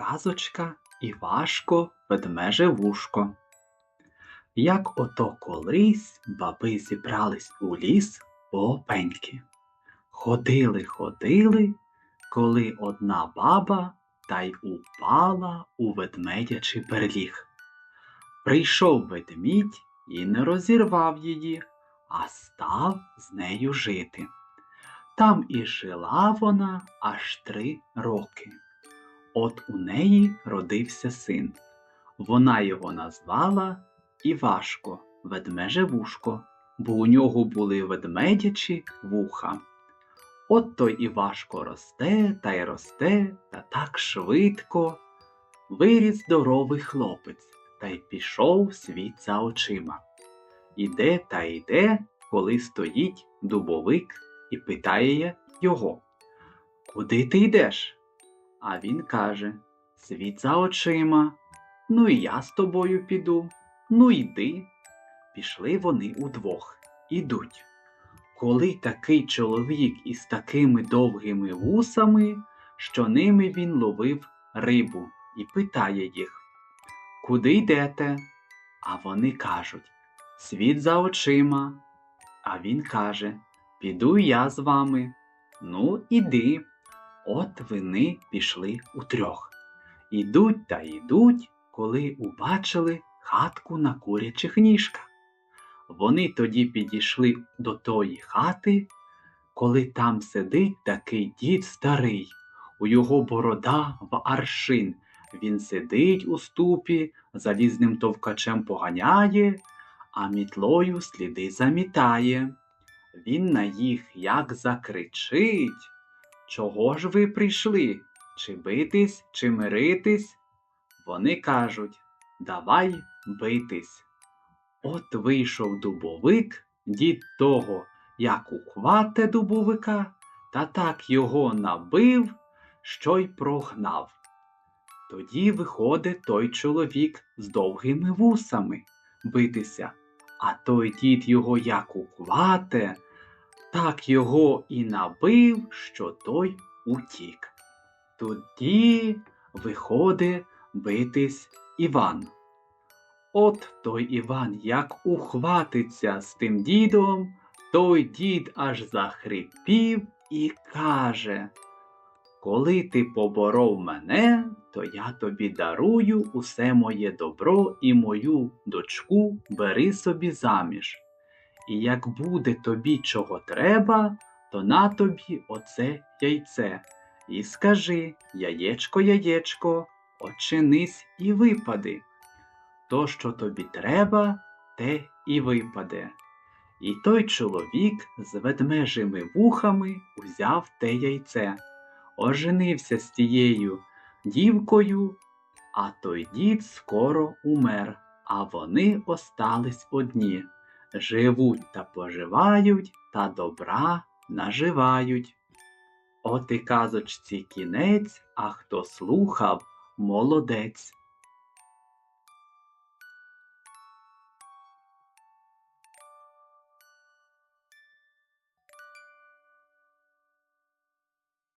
Казочка Івашко ведмеже вушко. Як ото колись баби зібрались у ліс по опеньки. Ходили, ходили, коли одна баба та й упала у ведмедячий берліг. Прийшов ведмідь і не розірвав її, а став з нею жити. Там і жила вона аж три роки. От у неї родився син. Вона його назвала Івашко, ведмеже вушко, бо у нього були ведмедячі вуха. От той Івашко росте та й росте, та так швидко. Виріс здоровий хлопець та й пішов світ за очима. Іде та йде, коли стоїть дубовик і питає його Куди ти йдеш? А він каже Світ за очима. Ну і я з тобою піду. Ну йди. Пішли вони удвох. Ідуть. Коли такий чоловік із такими довгими вусами, що ними він ловив рибу і питає їх Куди йдете? А вони кажуть Світ за очима. А він каже Піду я з вами. Ну, іди. От вони пішли утрьох. Ідуть та йдуть, коли убачили хатку на курячих ніжках. Вони тоді підійшли до тої хати, коли там сидить такий дід старий, у його борода в аршин. Він сидить у ступі, залізним товкачем поганяє, а мітлою сліди замітає. Він на їх як закричить. Чого ж ви прийшли? Чи битись, чи миритись? Вони кажуть Давай битись. От вийшов дубовик, дід того, як ухвате дубовика, та так його набив, що й прогнав. Тоді виходить той чоловік з довгими вусами битися, а той дід його як ухвате, так його і набив, що той утік. Тоді виходить битись Іван. От той Іван як ухватиться з тим дідом, той дід аж захрипів і каже Коли ти поборов мене, то я тобі дарую усе моє добро і мою дочку бери собі заміж. І як буде тобі чого треба, то на тобі оце яйце. І скажи яєчко, яєчко, очинись і випади. То, що тобі треба, те і випаде. І той чоловік з ведмежими вухами узяв те яйце, оженився з тією дівкою, а той дід скоро умер, а вони остались одні. Живуть та поживають, та добра наживають. От і казочці кінець, а хто слухав, молодець.